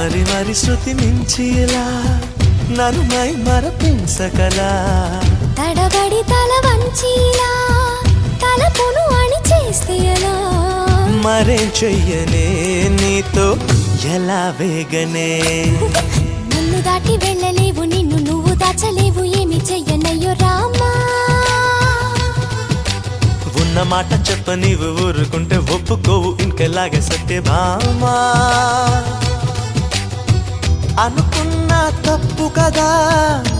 శృతి మించిలా నన్ను మై మరపించగలా తడబడి తల వంచిలా తలపును అని చేస్తే ఎలా మరేం చెయ్యనే నీతో ఎలా వేగనే? నన్ను దాటి వెళ్ళలేవు నిన్ను నువ్వు దాచలేవు ఏమి చెయ్యనయ్యో రామా. ఉన్న మాట చెప్ప నీవు ఊరుకుంటే ఒప్పుకోవు ఇంకెలాగే సత్యభామా. అనుకున్నా తప్పు కదా. కదా